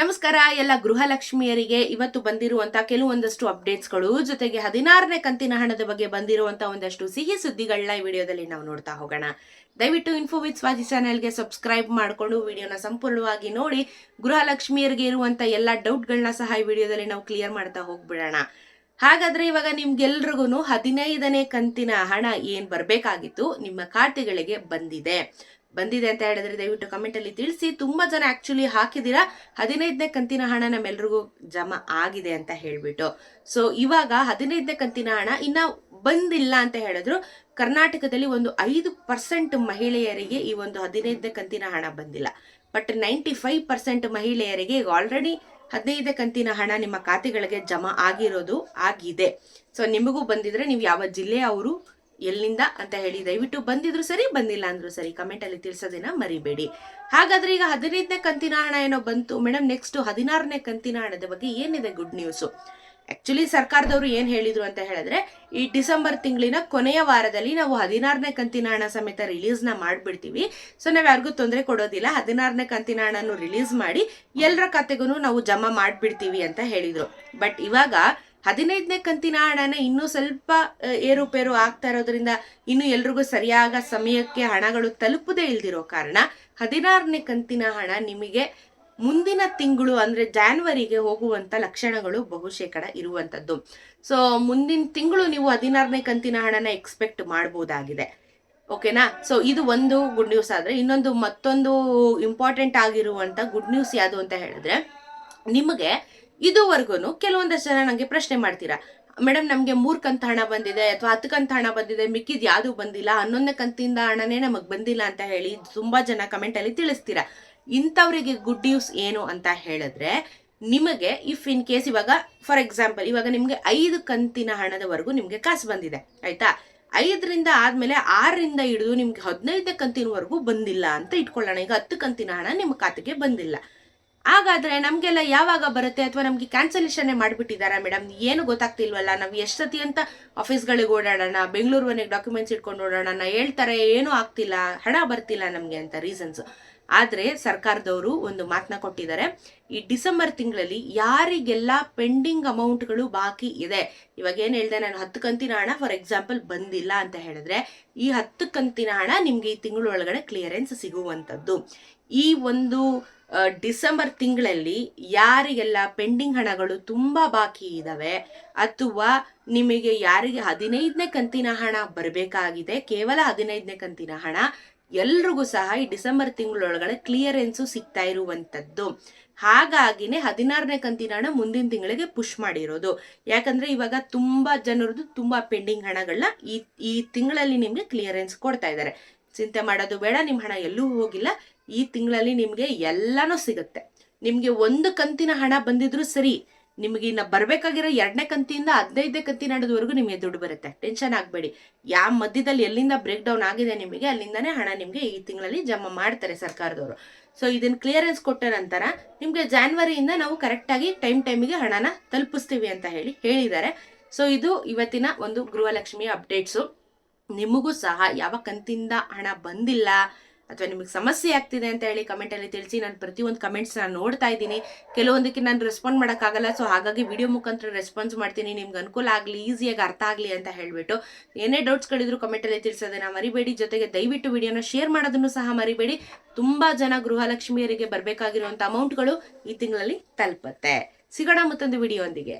ನಮಸ್ಕಾರ, ಎಲ್ಲ ಗೃಹಲಕ್ಷ್ಮಿಯರಿಗೆ ಇವತ್ತು ಬಂದಿರುವಂತಹ ಕೆಲವೊಂದಷ್ಟು ಅಪ್ಡೇಟ್ಸ್ಗಳು, ಜೊತೆಗೆ ಹದಿನಾರನೇ ಕಂತಿನ ಹಣದ ಬಗ್ಗೆ ಬಂದಿರುವಂತಹ ಒಂದಷ್ಟು ಸಿಹಿ ಸುದ್ದಿಗಳನ್ನ ಈ ವಿಡಿಯೋದಲ್ಲಿ ನಾವು ನೋಡ್ತಾ ಹೋಗೋಣ. ದಯವಿಟ್ಟು ಇನ್ಫೋ ವಿತ್ ಸ್ವಾತಿ ಚಾನೆಲ್ಗೆ ಸಬ್ಸ್ಕ್ರೈಬ್ ಮಾಡಿಕೊಂಡು ವಿಡಿಯೋನ ಸಂಪೂರ್ಣವಾಗಿ ನೋಡಿ, ಗೃಹಲಕ್ಷ್ಮಿಯರಿಗೆ ಇರುವಂತಹ ಎಲ್ಲ ಡೌಟ್ಗಳನ್ನ ಸಹ ಈ ವಿಡಿಯೋದಲ್ಲಿ ನಾವು ಕ್ಲಿಯರ್ ಮಾಡ್ತಾ ಹೋಗ್ಬಿಡೋಣ. ಹಾಗಾದ್ರೆ ಇವಾಗ ನಿಮ್ಗೆಲ್ರಿಗೂ ಹದಿನೈದನೇ ಕಂತಿನ ಹಣ ಏನ್ ಬರ್ಬೇಕಾಗಿತ್ತು, ನಿಮ್ಮ ಖಾತೆಗಳಿಗೆ ಬಂದಿದೆ. ಬಂದಿದೆ ಅಂತ ಹೇಳಿದ್ರೆ ದಯವಿಟ್ಟು ಕಮೆಂಟ್ ಅಲ್ಲಿ ತಿಳಿಸಿ. ತುಂಬಾ ಜನ ಆಕ್ಚುಲಿ ಹಾಕಿದಿರಾ ಹದಿನೈದನೇ ಕಂತಿನ ಹಣ ನಮ್ಮೆಲ್ರಿಗೂ ಜಮಾ ಆಗಿದೆ ಅಂತ ಹೇಳಿಬಿಟ್ಟು. ಸೊ ಇವಾಗ ಹದಿನೈದನೇ ಕಂತಿನ ಹಣ ಇನ್ನ ಬಂದಿಲ್ಲ ಅಂತ ಹೇಳಿದ್ರು. ಕರ್ನಾಟಕದಲ್ಲಿ ಒಂದು ಐದು ಪರ್ಸೆಂಟ್ ಮಹಿಳೆಯರಿಗೆ ಈ ಒಂದು ಹದಿನೈದನೇ ಕಂತಿನ ಹಣ ಬಂದಿಲ್ಲ. ಬಟ್ ನೈಂಟಿ ಫೈವ್ ಪರ್ಸೆಂಟ್ ಮಹಿಳೆಯರಿಗೆ ಈಗ ಆಲ್ರೆಡಿ ಹದಿನೈದನೇ ಕಂತಿನ ಹಣ ನಿಮ್ಮ ಖಾತೆಗಳಿಗೆ ಜಮಾ ಆಗಿರೋದು ಆಗಿದೆ. ಸೊ ನಿಮಗೂ ಬಂದಿದ್ರೆ ನೀವು ಯಾವ ಜಿಲ್ಲೆಯವರು ಎಲ್ಲಿಂದ ಅಂತ ಹೇಳಿ ದಯವಿಟ್ಟು ಬಂದಿದ್ರು ಸರಿ, ಬಂದಿಲ್ಲ ಅಂದ್ರು ಸರಿ ಕಮೆಂಟ್ ಅಲ್ಲಿ ತಿಳಿಸೋದನ್ನ ಮರಿಬೇಡಿ. ಹಾಗಾದ್ರೆ ಈಗ ಹದಿನೈದನೇ ಕಂತಿನ ಹಣ ಏನೋ ಬಂತು. ಮೇಡಮ್ ನೆಕ್ಸ್ಟ್ ಹದಿನಾರನೇ ಕಂತಿನ ಹಣದ ಬಗ್ಗೆ ಏನಿದೆ ಗುಡ್ ನ್ಯೂಸ್ ಆಕ್ಚುಲಿ ಸರ್ಕಾರದವರು ಏನ್ ಹೇಳಿದ್ರು ಅಂತ ಹೇಳಿದ್ರೆ, ಈ ಡಿಸೆಂಬರ್ ತಿಂಗಳಿನ ಕೊನೆಯ ವಾರದಲ್ಲಿ ನಾವು ಹದಿನಾರನೇ ಕಂತಿನ ಹಣ ಸಮೇತ ನ ಮಾಡ್ಬಿಡ್ತೀವಿ. ಸೊ ನಾವು ಯಾರಿಗೂ ತೊಂದರೆ ಕೊಡೋದಿಲ್ಲ. ಹದಿನಾರನೇ ಕಂತಿನ ಹಣನು ರಿಲೀಸ್ ಮಾಡಿ ಎಲ್ಲರ ಖಾತೆಗೂ ನಾವು ಜಮಾ ಮಾಡಿಬಿಡ್ತೀವಿ ಅಂತ ಹೇಳಿದ್ರು. ಬಟ್ ಇವಾಗ ಹದಿನೈದನೇ ಕಂತಿನ ಹಣನ ಇನ್ನೂ ಸ್ವಲ್ಪ ಏರುಪೇರು ಆಗ್ತಾ ಇರೋದ್ರಿಂದ ಇನ್ನು ಎಲ್ರಿಗೂ ಸರಿಯಾದ ಸಮಯಕ್ಕೆ ಹಣಗಳು ತಲುಪದೇ ಇಲ್ದಿರೋ ಕಾರಣ ಹದಿನಾರನೇ ಕಂತಿನ ಹಣ ನಿಮಗೆ ಮುಂದಿನ ತಿಂಗಳು ಅಂದ್ರೆ ಜಾನ್ವರಿಗೆ ಹೋಗುವಂತ ಲಕ್ಷಣಗಳು ಬಹುಶೇಕಡ ಇರುವಂತದ್ದು. ಸೊ ಮುಂದಿನ ತಿಂಗಳು ನೀವು ಹದಿನಾರನೇ ಕಂತಿನ ಹಣನ ಎಕ್ಸ್ಪೆಕ್ಟ್ ಮಾಡಬಹುದಾಗಿದೆ ಓಕೆನಾ ಸೊ ಇದು ಒಂದು ಗುಡ್ ನ್ಯೂಸ್ ಆದ್ರೆ ಇನ್ನೊಂದು ಮತ್ತೊಂದು ಇಂಪಾರ್ಟೆಂಟ್ ಆಗಿರುವಂತ ಗುಡ್ ನ್ಯೂಸ್ ಯಾವುದು ಅಂತ ಹೇಳಿದ್ರೆ, ನಿಮಗೆ ಇದುವರೆಗೂ ಕೆಲವೊಂದಷ್ಟು ಜನ ನನಗೆ ಪ್ರಶ್ನೆ ಮಾಡ್ತೀರಾ, ಮೇಡಮ್, ನಮಗೆ ಮೂರು ಕಂತ ಹಣ ಬಂದಿದೆ ಅಥವಾ ಹತ್ತು ಕಂತ ಹಣ ಬಂದಿದೆ, ಮಿಕ್ಕಿದ್ ಯಾವುದು ಬಂದಿಲ್ಲ? ಹನ್ನೊಂದನೇ ಕಂತಿಂದ ಹಣನೇ ನಮಗೆ ಬಂದಿಲ್ಲ ಅಂತ ಹೇಳಿ ತುಂಬಾ ಜನ ಕಮೆಂಟಲ್ಲಿ ತಿಳಿಸ್ತೀರಾ? ಇಂಥವ್ರಿಗೆ ಗುಡ್ ನ್ಯೂಸ್ ಏನು ಅಂತ ಹೇಳಿದ್ರೆ, ನಿಮಗೆ ಇಫ್ ಇನ್ ಕೇಸ್ ಇವಾಗ ಫಾರ್ ಎಕ್ಸಾಂಪಲ್ ಇವಾಗ ನಿಮಗೆ ಐದು ಕಂತಿನ ಹಣದವರೆಗೂ ನಿಮಗೆ ಕಾಸು ಬಂದಿದೆ, ಆಯ್ತಾ? ಐದರಿಂದ ಆದಮೇಲೆ ಆರರಿಂದ ಹಿಡಿದು ನಿಮ್ಗೆ ಹದಿನೈದನೇ ಕಂತಿನವರೆಗೂ ಬಂದಿಲ್ಲ ಅಂತ ಇಟ್ಕೊಳ್ಳೋಣ. ಈಗ ಹತ್ತು ಕಂತಿನ ಹಣ ನಿಮ್ಮ ಖಾತೆಗೆ ಬಂದಿಲ್ಲ. ಹಾಗಾದ್ರೆ ನಮಗೆಲ್ಲ ಯಾವಾಗ ಬರುತ್ತೆ ಅಥವಾ ನಮಗೆ ಕ್ಯಾನ್ಸಲೇಷನ್ನೇ ಮಾಡಿಬಿಟ್ಟಿದ್ದಾರಾ ಮೇಡಮ್ ಏನು ಗೊತ್ತಾಗ್ತಿಲ್ವಲ್ಲ, ನಾವು ಎಷ್ಟು ಸತಿ ಅಂತ ಆಫೀಸ್ಗಳಿಗೆ ಓಡಾಡೋಣ, ಬೆಂಗಳೂರು ಮನೆಗೆ ಡಾಕ್ಯುಮೆಂಟ್ಸ್ ಇಟ್ಕೊಂಡು ಓಡೋಣ ಹೇಳ್ತಾರೆ, ಏನೂ ಆಗ್ತಿಲ್ಲ, ಹಣ ಬರ್ತಿಲ್ಲ ನಮಗೆ ಅಂತ ರೀಸನ್ಸ್ ಆದ್ರೆ ಸರ್ಕಾರದವರು ಒಂದು ಮಾತನ್ನ ಕೊಟ್ಟಿದ್ದಾರೆ, ಈ ಡಿಸೆಂಬರ್ ತಿಂಗಳಲ್ಲಿ ಯಾರಿಗೆಲ್ಲ ಪೆಂಡಿಂಗ್ ಅಮೌಂಟ್ಗಳು ಬಾಕಿ ಇದೆ? ಇವಾಗ ಏನು ಹೇಳಿದೆ, ನಾನು ಹತ್ತು ಕಂತಿನ ಹಣ ಫಾರ್ ಎಕ್ಸಾಂಪಲ್ ಬಂದಿಲ್ಲ ಅಂತ ಹೇಳಿದ್ರೆ, ಈ ಹತ್ತು ಕಂತಿನ ಹಣ ನಿಮಗೆ ಈ ತಿಂಗಳೊಳಗಡೆ ಕ್ಲಿಯರೆನ್ಸ್ ಸಿಗುವಂತದ್ದು. ಈ ಒಂದು ಡಿಸೆಂಬರ್ ತಿಂಗಳಲ್ಲಿ ಯಾರಿಗೆಲ್ಲ ಪೆಂಡಿಂಗ್ ಹಣಗಳು ತುಂಬ ಬಾಕಿ ಇದ್ದಾವೆ ಅಥವಾ ನಿಮಗೆ ಯಾರಿಗೆ ಹದಿನೈದನೇ ಕಂತಿನ ಹಣ ಬರಬೇಕಾಗಿದೆ, ಕೇವಲ ಹದಿನೈದನೇ ಕಂತಿನ ಹಣ, ಎಲ್ರಿಗೂ ಸಹ ಈ ಡಿಸೆಂಬರ್ ತಿಂಗಳೊಳಗಡೆ ಕ್ಲಿಯರೆನ್ಸು ಸಿಗ್ತಾ ಇರುವಂಥದ್ದು. ಹಾಗಾಗಿನೇ ಹದಿನಾರನೇ ಕಂತಿನ ಹಣ ಮುಂದಿನ ತಿಂಗಳಿಗೆ ಪುಷ್ ಮಾಡಿರೋದು. ಯಾಕಂದ್ರೆ ಇವಾಗ ತುಂಬಾ ಜನರದ್ದು ತುಂಬಾ ಪೆಂಡಿಂಗ್ ಹಣಗಳನ್ನ ಈ ಈ ತಿಂಗಳಲ್ಲಿ ನಿಮ್ಗೆ ಕ್ಲಿಯರೆನ್ಸ್ ಕೊಡ್ತಾ ಇದ್ದಾರೆ. ಚಿಂತೆ ಮಾಡೋದು ಬೇಡ ನಿಮ್ಮ ಹಣ ಎಲ್ಲೂ ಹೋಗಿಲ್ಲ. ಈ ತಿಂಗಳಲ್ಲಿ ನಿಮಗೆ ಎಲ್ಲನೂ ಸಿಗುತ್ತೆ. ನಿಮಗೆ ಒಂದು ಕಂತಿನ ಹಣ ಬಂದಿದ್ರು ಸರಿ, ನಿಮಗೆ ಇನ್ನು ಬರಬೇಕಾಗಿರೋ ಎರಡನೇ ಕಂತಿಯಿಂದ ಹದಿನೈದನೇ ಕಂತಿನ ಹಣದವರೆಗೂ ನಿಮಗೆ ದುಡ್ಡು ಬರುತ್ತೆ. ಟೆನ್ಷನ್ ಆಗಬೇಡಿ. ಯಾವ ಮಧ್ಯದಲ್ಲಿ ಎಲ್ಲಿಂದ ಬ್ರೇಕ್ ಡೌನ್ ಆಗಿದೆ ನಿಮಗೆ, ಅಲ್ಲಿಂದನೇ ಹಣ ನಿಮಗೆ ಈ ತಿಂಗಳಲ್ಲಿ ಜಮಾ ಮಾಡ್ತಾರೆ ಸರ್ಕಾರದವರು. ಸೊ ಇದನ್ನು ಕ್ಲಿಯರೆನ್ಸ್ ಕೊಟ್ಟ ನಂತರ ನಿಮಗೆ ಜಾನ್ವರಿಯಿಂದ ನಾವು ಕರೆಕ್ಟಾಗಿ ಟೈಮ್ ಟೈಮಿಗೆ ಹಣನ ತಲುಪಿಸ್ತೀವಿ ಅಂತ ಹೇಳಿ ಹೇಳಿದ್ದಾರೆ. ಸೊ ಇದು ಇವತ್ತಿನ ಒಂದು ಗೃಹಲಕ್ಷ್ಮಿಯ ಅಪ್ಡೇಟ್ಸು ನಿಮಗೂ ಸಹ ಯಾವ ಕಂತಿಂದ ಹಣ ಬಂದಿಲ್ಲ ಅಥವಾ ನಿಮಗೆ ಸಮಸ್ಯೆ ಆಗ್ತಿದೆ ಅಂತ ಹೇಳಿ ಕಮೆಂಟಲ್ಲಿ ತಿಳಿಸಿ ನಾನು ಪ್ರತಿಯೊಂದು ಕಮೆಂಟ್ಸ್ ನಾನು ನೋಡ್ತಾ ಇದ್ದೀನಿ. ಕೆಲವೊಂದಕ್ಕೆ ನಾನು ರೆಸ್ಪಾಂಡ್ ಮಾಡೋಕ್ಕಾಗಲ್ಲ ಸೊ ಹಾಗಾಗಿ ವಿಡಿಯೋ ಮುಖಾಂತರ ರೆಸ್ಪಾನ್ಸ್ ಮಾಡ್ತೀನಿ. ನಿಮ್ಗೆ ಅನುಕೂಲ ಆಗಲಿ ಈಸಿಯಾಗಿ ಅರ್ಥ ಆಗಲಿ ಅಂತ ಹೇಳಿಬಿಟ್ಟು ಏನೇ ಡೌಟ್ಸ್ಗಳಿದ್ರು ಕಮೆಂಟಲ್ಲಿ ನಾನು ಮರಿಬೇಡಿ. ಜೊತೆಗೆ ದಯವಿಟ್ಟು ವಿಡಿಯೋನ ಶೇರ್ ಮಾಡೋದನ್ನು ಸಹ ಮರಿಬೇಡಿ. ತುಂಬ ಜನ ಗೃಹಲಕ್ಷ್ಮಿಯರಿಗೆ ಬರಬೇಕಾಗಿರುವಂಥ ಅಮೌಂಟ್ಗಳು ಈ ತಿಂಗಳಲ್ಲಿ ತಲುಪತ್ತೆ. ಸಿಗೋಣ ಮತ್ತೊಂದು ವಿಡಿಯೋ ಒಂದಿಗೆ.